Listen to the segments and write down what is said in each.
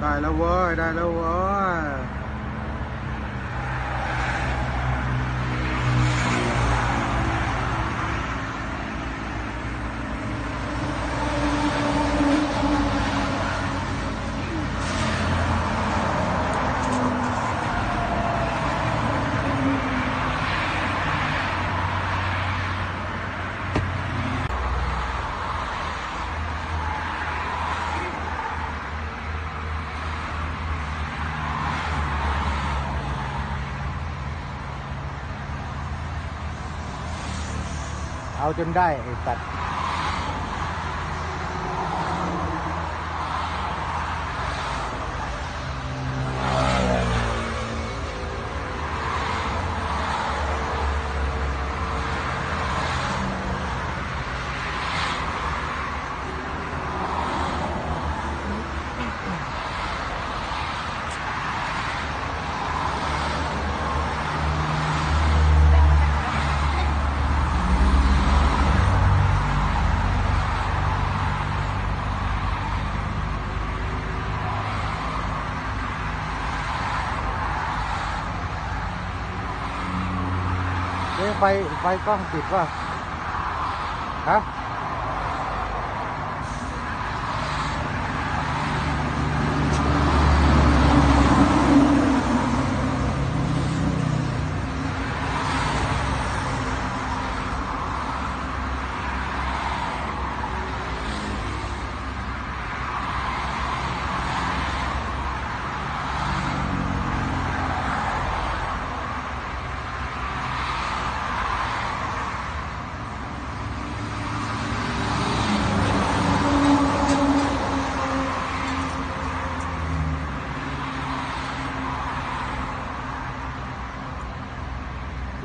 ได้แล้วเว้ย ได้แล้วเว้ย เอาจนได้ไอ้สัตว์ ไฟไฟกล้องติดป่ะฮะ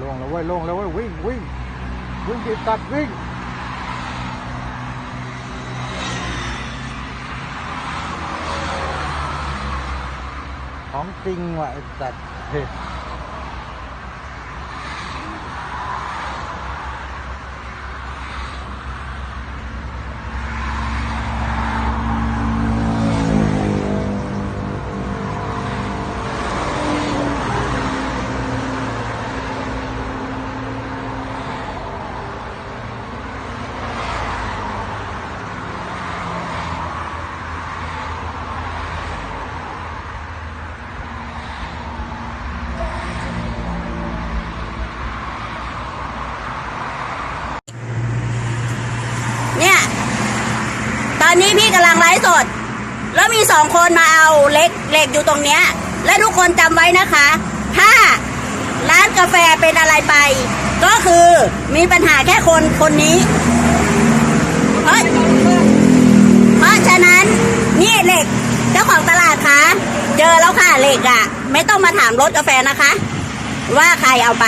ลงแล้วเว้ยลงแล้วเว้ยวิ่งวิ่งวิ่งติดตัดวิ่งของจริงว่ะไอ้สัตว์เฮ้ย เนี่ย ตอนนี้พี่กำลังไลฟ์สด แล้วมีส องคนมาเอาเหล็กเหล็กอยู่ตรงเนี้ย และทุกคนจำไว้นะคะ ถ้าร้านกาแฟเป็นอะไรไป ก็คือมีปัญหาแค่คนคนนี้เพราะเพราะฉะนั้นนี่เหล็กเจ้าของตลาดคะเจอแล้วค่ะเหล็กอะ่ะ ไม่ต้องมาถามรถกาแฟนะคะ ว่าใครเอาไป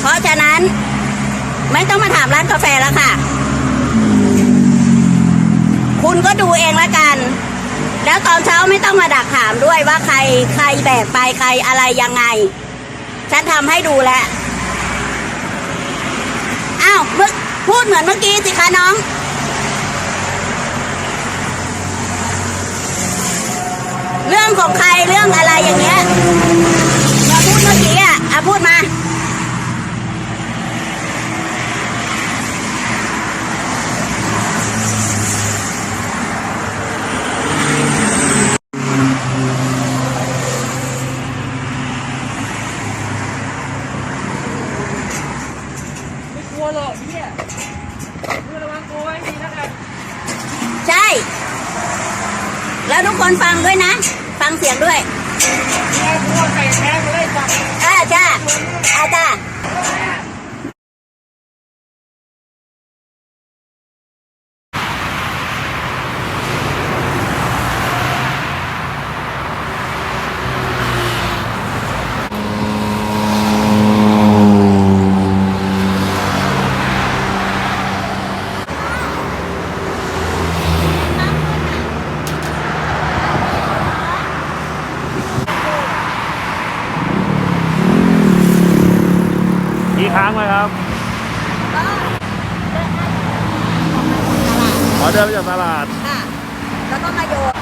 เพราะฉะนั้นไม่ต้องมาถามร้านกาแฟแล้วค่ะ คุณก็ดูเองละกัน แล้วตอนเช้าไม่ต้องมาดักถามด้วยว่าใครใครแบกไปใครอะไรยังไง ฉันทำให้ดูแล้วอ้าวพูดเหมือนเมื่อกี้สิคะน้องเรื่องของใครเรื่องอะไรอย่างเงี้ยมาพูดเมื่อกี้อะอะพูดมา ไม่กลัวหรอกเนี่ยเพื่อระวังตัวไว้ดีแล้วกัน ใช่ แล้วทุกคนฟังด้วยนะ ฟังเสียงด้วย แม่กลัวไก่แท้มาเลยจับ อ่าจ้าอาจ้า กี่ ครั้งไหมครับอ๋อเดินมาจากตลาดค่ะ แล้วก็มาโยน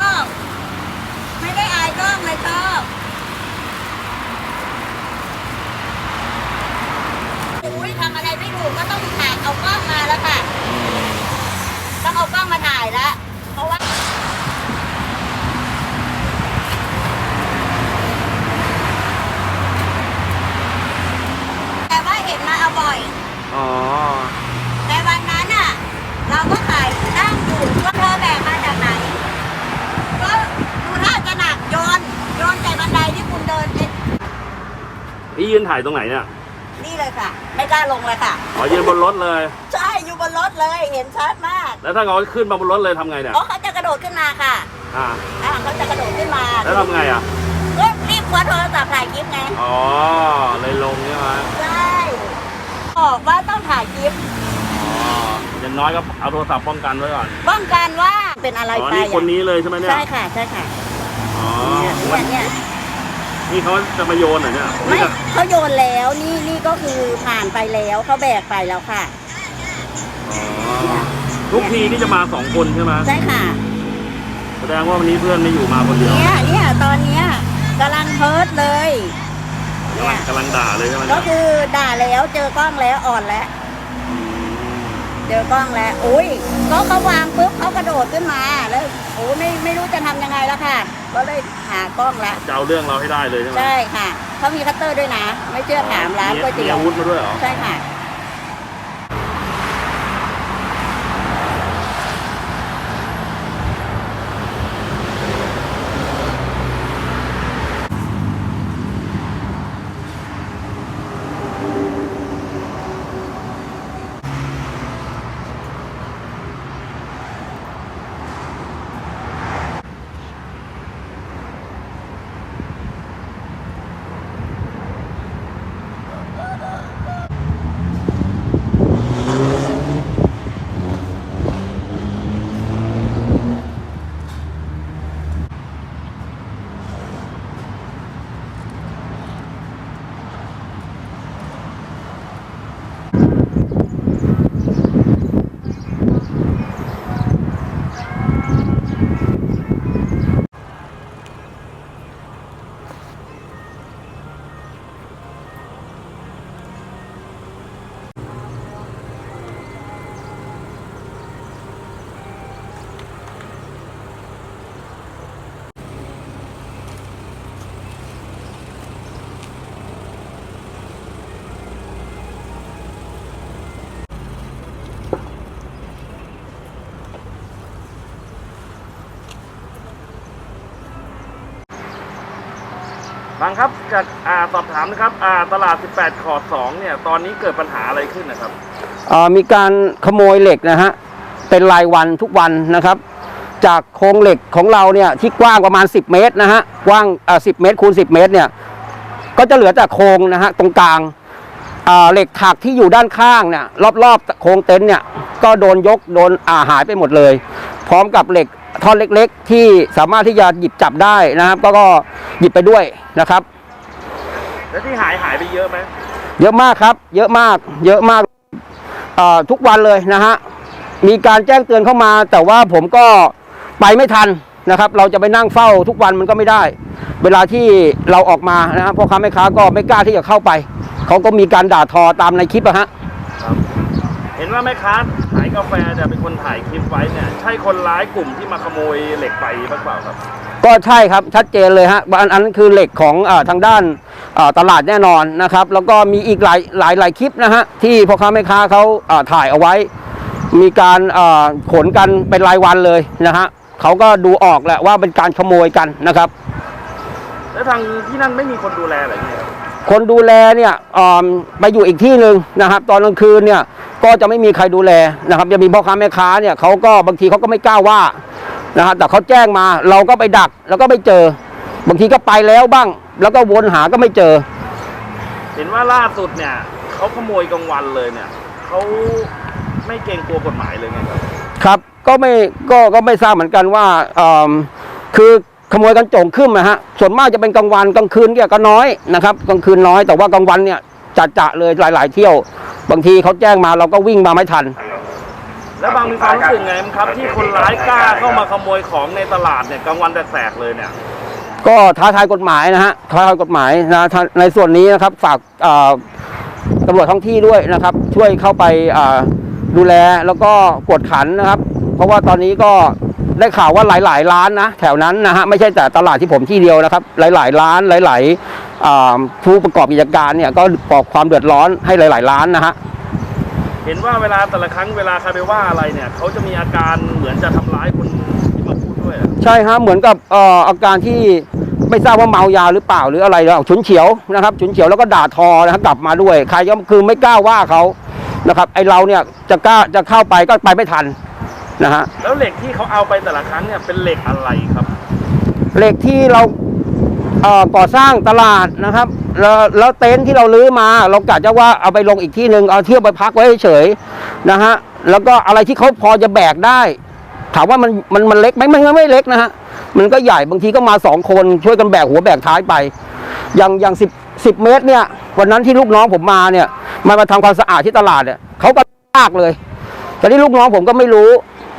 ชอบไม่ได้อายกล้องเลยชอบอุ้ยทำอะไรไม่ถูกก็ต้องถ่ายเอากล้องมาแล้วค่ะ ต้องเอากล้องมาถ่ายแล้ว เพราะว่า แต่ว่าเห็นมาเอาบ่อย อ๋อ แต่วันนั้นอะ เราก็ขายนั่งอยู่ว่าเธอแบกมาจากไหน ก็ดูท่าจะหนักโยน โยนแต่บันไดที่คุณเดินเป็น พี่ยืนถ่ายตรงไหนเนี่ย นี่เลยค่ะ ไม่กล้าลงเลยค่ะ อ๋อยืนบนรถเลย ใช่อยู่บนรถเลยเห็นชัดมากแล้วถ้าเขาขึ้นมาบนรถเลยทำไงเนี่ยเพราะเขาจะกระโดดขึ้นมาค่ะอ่า อ่าเขาจะกระโดดขึ้นมาแล้วทำไงอะ ก็รีบคว้าโทรศัพท์ถ่ายคลิปไงอ๋อ เลยลงใช่ไหมใช่บอกว่าต้องถ่ายคลิปอ๋ออย่างน้อยก็เอาโทรศัพท์ป้องกันไว้ก่อน ป้องกันว่าเป็นอะไรอ๋อ ไปนี่คนนี้เลยใช่ไหมเนี่ย ใช่ค่ะใช่ค่ะอ๋อเนี่ยเนี่ยนี่ เขาจะมาโยนเหรอเนี่ยไม่เขาโยนแล้วนี่นี่ก็คือผ่านไปแล้วเขาแบกไปแล้วค่ะ อ๋อทุกทีที่จะมาสองคนใช่ไหมใช่ค่ะ แสดงว่าวันนี้เพื่อนไม่อยู่มาคนเดียวเนี่ยเนี่ยตอนเนี้ยกำลังเฮิร์ตเลย กำลังกำลังด่าเลยใช่ไหมก็เนี่ยคือด่าแล้วเจอกล้องแล้วอ่อนแล้วเจอกล้องแล้วอุ้ยก็เขาวางปุ๊บเขากระโดดขึ้นมาแล้วโอ้ไม่ไม่รู้จะทำยังไงแล้วค่ะ ก็เลยหากล้องละจะเอาเรื่องเราให้ได้เลยใช่ไหมใช่ค่ะเขามีคัตเตอร์ด้วยนะ ไม่เชื่อถามร้านก๋วยมีเตี๋ยวอาวุธมาด้วยเหรอ ใช่ค่ะ บางครับจากอ่าสอบถามนะครับอ่าตลาด 18 ขอด2เนี่ย ตอนนี้เกิดปัญหาอะไรขึ้นนะครับ เอ่อมีการขโมยเหล็กนะฮะเป็นรายวันทุกวันนะครับ จากโครงเหล็กของเราเนี่ยที่กว้างประมาณ 10 เมตรนะฮะกว้างเอ่อ10 เมตรคูณ 10 เมตรเนี่ยก็จะเหลือแต่โครงนะฮะตรงกลางอ่าเหล็กถักที่อยู่ด้านข้างเนี่ยรอบๆโครงเต็นท์เนี่ยก็โดนยกโดนอาหายไปหมดเลย พร้อมกับเหล็ก ท่อนเล็กๆ ที่สามารถที่จะหยิบจับได้นะครับ ก็ก็หยิบไปด้วยนะครับ แล้วที่หายหายไปเยอะไหมเยอะมากครับ เยอะมาก เยอะมากเอ่อทุกวันเลยนะฮะมีการแจ้งเตือนเข้ามา แต่ว่าผมก็ไปไม่ทันนะครับ เราจะไปนั่งเฝ้าทุกวันมันก็ไม่ได้ เวลาที่เราออกมานะฮะพ่อค้าแม่ค้าก็ไม่กล้าที่จะเข้าไปเขาก็มีการด่าทอตามในคลิปอะฮะครับ เห็นว่าแม่ค้าขายกาแฟเนี่ยเป็นคนถ่ายคลิปไว้เนี่ยใช่คนร้ายกลุ่มที่มาขโมยเหล็กไปบ้างเปล่าครับ ก็ใช่ครับชัดเจนเลยฮะอันอันนั้นคือเหล็กของอาทางด้านอ่าตลาดแน่นอนนะครับ แล้วก็มีอีกหลายหลายหลายคลิปนะฮะที่พ่อค้าแม่ค้าเขาอ่าถ่ายเอาไว้ มีการอ่าขนกันเป็นรายวันเลยนะฮะเขาก็ดูออกแหละว่าเป็นการขโมยกันนะครับ แล้วทางที่นั่นไม่มีคนดูแลเหรอเนี่ยครับคนดูแลเนี่ยอ่าไปอยู่อีกที่หนึ่งนะครับ ตอนกลางคืนเนี่ย ก็จะไม่มีใครดูแลนะครับ จะมีพ่อค้าแม่ค้าเนี่ยเขาก็บางทีเขาก็ไม่กล้าว่านะฮะแต่เขาแจ้งมาเราก็ไปดักแล้วก็ไม่เจอ บางทีก็ไปแล้วบ้าง แล้วก็วนหาก็ไม่เจอ เห็นว่าล่าสุดเนี่ยเขาขโมยกลางวันเลยเนี่ยเขาไม่เกรงกลัวกฎหมายเลยไงครับครับก็ไม่ก็ก็ไม่ทราบเหมือนกันว่าเอิ่มคือขโมยกันโจงขึ้นนะฮะส่วนมากจะเป็นกลางวันกลางคืนเนี่ยก็น้อยนะครับกลางคืนน้อยแต่ว่ากลางวันเนี่ยจัดจะเลยหลาย ๆ เที่ยว บางทีเขาแจ้งมาเราก็วิ่งมาไม่ทัน แล้วบางมีความรู้สึกไงครับ ที่คนร้ายกล้าเข้ามาขโมยของในตลาดเนี่ยกลางวันแสกๆเลยเนี่ย ก็ท้าทายกฎหมายนะฮะท้าทายกฎหมายนะท่านในส่วนนี้นะครับฝากเอ่อตำรวจท้องที่ด้วยนะครับ ช่วยเข้าไปเอ่อดูแลแล้วก็กวดขันนะครับ เพราะว่าตอนนี้ก็ได้ข่าวว่าหลาย ๆ ร้านนะแถวนั้นนะฮะไม่ใช่แต่ตลาดที่ผมที่เดียวนะครับ หลาย ๆ ร้านหลายๆอ่า ผู้ประกอบกิจการเนี่ยก็ก่อความเดือดร้อนให้หลาย ๆ ร้านนะฮะเห็นว่าเวลาแต่ละครั้งเวลาใครไปว่าอะไรเนี่ยเขาจะมีอาการเหมือนจะทำร้ายคนที่มาพูดด้วยอะใช่ฮะเหมือนกับเอ่ออาการที่ไม่ทราบว่าเมายาหรือเปล่าหรืออะไรแล้วฉุนเฉียวนะครับฉุนเฉียวแล้วก็ด่าทอนะครับกลับมาด้วย ใครก็คือไม่กล้าว่าเขานะครับ ไอเราเนี่ยจะกล้าจะเข้าไปก็ไปไม่ทันนะฮะแล้วเหล็กที่เขาเอาไปแต่ละครั้งเนี่ยเป็นเหล็กอะไรครับเหล็กที่เราเอ่อ ก่อสร้างตลาดนะครับ แล้วแล้วเต็นท์ที่เราลื้อมา เรากะจะว่าเอาไปลงอีกที่หนึ่งเอาเที่ยวไปพักไว้เฉยนะฮะแล้วก็อะไรที่เขาพอจะแบกได้ ถามว่ามันมันมันเล็กไหมมันก็ไม่เล็กนะฮะมันก็ใหญ่บางทีก็มาสองคนช่วยกันแบกหัวแบกท้ายไปอย่างอย่างสิบสิบเมตรเนี่ยวันนั้นที่ลูกน้องผมมาเนี่ยมามาทำความสะอาดที่ตลาดเนี่ยเขาก็ลากเลยแต่ที่ลูกน้องผมก็ไม่รู้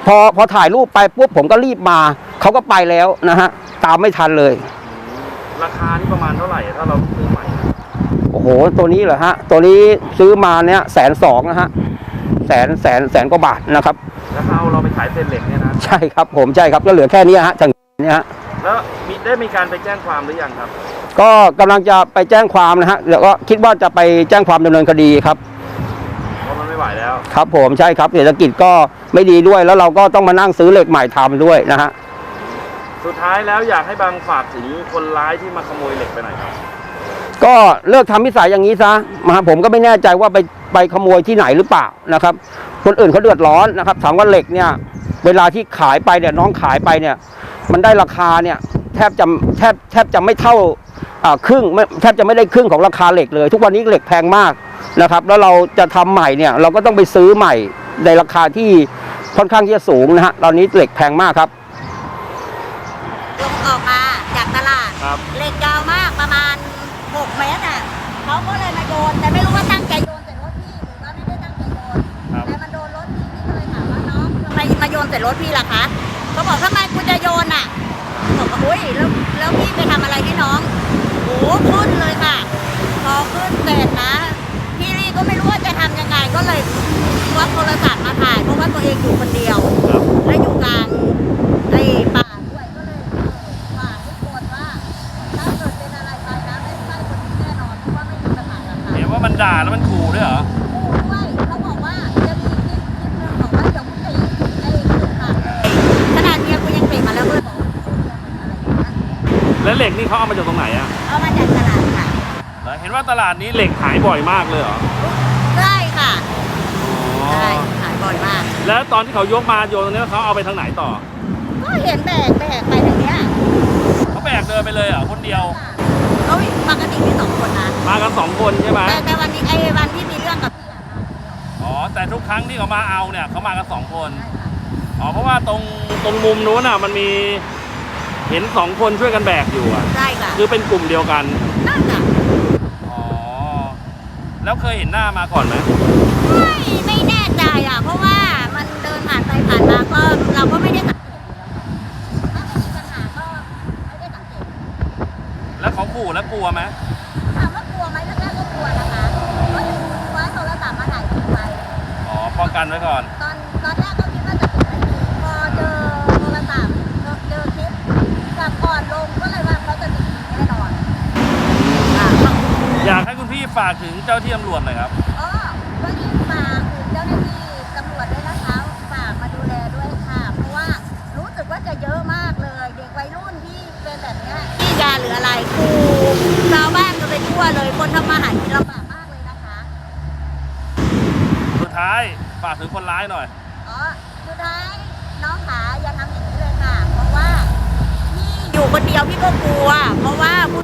พอพอถ่ายรูปไปปุ๊บผมก็รีบมาเขาก็ไปแล้วนะฮะตามไม่ทันเลย ราคานี่ประมาณเท่าไหร่ถ้าเราซื้อใหม่ โอ้โห ตัวนี้เหรอฮะ ตัวนี้ซื้อมาเนี่ยแสนสองนะฮะ แสนแสนแสนกว่าบาทนะครับ แล้วเขาเอาเราไปขายเศษเหล็กเนี่ยนะ ใช่ครับผมใช่ครับก็เหลือแค่เนี้ยฮะจังเนี่ยฮะ แล้วมีได้มีการไปแจ้งความหรือยังครับ ก็กำลังจะไปแจ้งความนะฮะเดี๋ยวก็คิดว่าจะไปแจ้งความดำเนินคดีครับ เพราะมันไม่ไหวแล้ว ครับผมใช่ครับเศรษฐกิจก็ไม่ดีด้วยแล้วเราก็ต้องมานั่งซื้อเหล็กใหม่ทำด้วยนะฮะ สุดท้ายแล้วอยากให้บางฝากถึงคนร้ายที่มาขโมยเหล็กไปหน่อยครับ ก็เลิกทำนิสัยอย่างนี้ซะมาผมก็ไม่แน่ใจว่าไปไปขโมยที่ไหนหรือเปล่านะครับ คนอื่นเขาเดือดร้อนนะครับถามว่าเหล็กเนี่ย เวลาที่ขายไปเนี่ยน้องขายไปเนี่ย มันได้ราคาเนี่ย แทบจะแทบแทบจะไม่เท่าอ่าครึ่งไม่แทบจะไม่ได้ครึ่งของราคาเหล็กเลย ทุกวันนี้เหล็กแพงมากนะครับ แล้วเราจะทำใหม่เนี่ย เราก็ต้องไปซื้อใหม่ในราคาที่ค่อนข้างที่จะสูงนะฮะตอนนี้เหล็กแพงมากครับ ลงออกมาจากตลาดครับเหล็กยาวมากประมาณ 6 เมตรอะเขาก็เลยมาโยนแต่ไม่รู้ว่าตั้งใจโยนใส่รถพี่หรือว่าไม่ได้ตั้งใจโยนครับ แต่มันโดนรถพี่พี่ก็เลยถามว่าน้องทำไมมาโยนใส่รถพี่ล่ะคะเขาบอกทำไมกูจะโยนอะบอกว่าอุ้ยแล้วแล้วพี่ไปทำอะไรให้น้องโอ้ขึ้นเลยค่ะพอขึ้นเสร็จนะ พี่ลี่ก็ไม่รู้ว่าจะทำยังไงก็เลยควักโทรศัพท์มาถ่ายเพราะว่าตัวเองอยู่คนเดียว ครับ และอยู่กลางไอ้ป่า ด่าแล้วมันขู่ด้วยเหรอคู่ด้วยเขาบอกว่าจะมีกาเดี๋ยกูตีไอ้ขึ้นขาดเลยขนาดเมียกูยังตีมาแล้วก็เลยบอกว่าอะไรอย่างเงี้ยแล้วเหล็กนี่เขาเอามาจากตรงไหนอะเอามาจากตลาดค่ะเห็นว่าตลาดนี้เหล็กหายบ่อยมากเลยเหรอใช่ค่ะอ๋อใช่ขายบ่อยมาก แล้วตอนที่เขายกมาโยนตรงนี้เขาเอาไปทางไหนต่อ ก็เห็นแบกแบกไปทางเนี้ยเขาแบกเดินไปเลยเหรอคนเดียวเขาปกติมีสองคนนะมากันสองคนใช่ไหมแต่แต่วันนี้ ไอ้วันที่มีเรื่องกับพี่อะอ๋อแต่ทุกครั้งที่เขามาเอาเนี่ยเขามากันสองคนอ๋อเพราะว่าตรงตรงมุมนู้นอะมันมีเห็นสองคนช่วยกันแบกอยู่อะใช่ค่ะคือเป็นกลุ่มเดียวกันน่าจะอ๋อแล้วเคยเห็นหน้ามาก่อนไหมไม่ไม่แน่ใจอะ เพราะว่ามันเดินผ่านไปผ่านมาก็เราก็ไม่ได้สังเกตอยู่แล้วค่ะถ้าไม่มีปัญหาก็ไม่ได้สังเกตแล้วเขาขู่แล้วกลัวไหม ป้องกันไว้ก่อน ตอนตอนแรกก็คิดว่าจะปิดไม่ดีพอเจอโทรศัพท์เจอคลิปกับก่อนลงก็เลยว่าเขาจะติดแน่นอนอะอยากให้คุณพี่ฝากถึงเจ้าที่ตำรวจหน่อยครับ อ๋อก็ยิ่งฝากถึงเจ้าหน้าที่ตำรวจด้วยนะคะฝากมาดูแลด้วยค่ะ เพราะว่ารู้สึกว่าจะเยอะมากเลย เด็กวัยรุ่นที่เป็นแบบเนี้ยที่ยาหรืออะไรครูชาวบ้านก็ไปทั่วเลย คนทำมาหากินลำบากมากเลยนะคะ สุดท้าย ฝากถึงคนร้ายหน่อย อ๋อสุดท้ายน้องขาอย่าทำอย่างนี้เลยค่ะ เพราะว่าพี่อยู่คนเดียวพี่ก็กลัว เพราะว่าผู้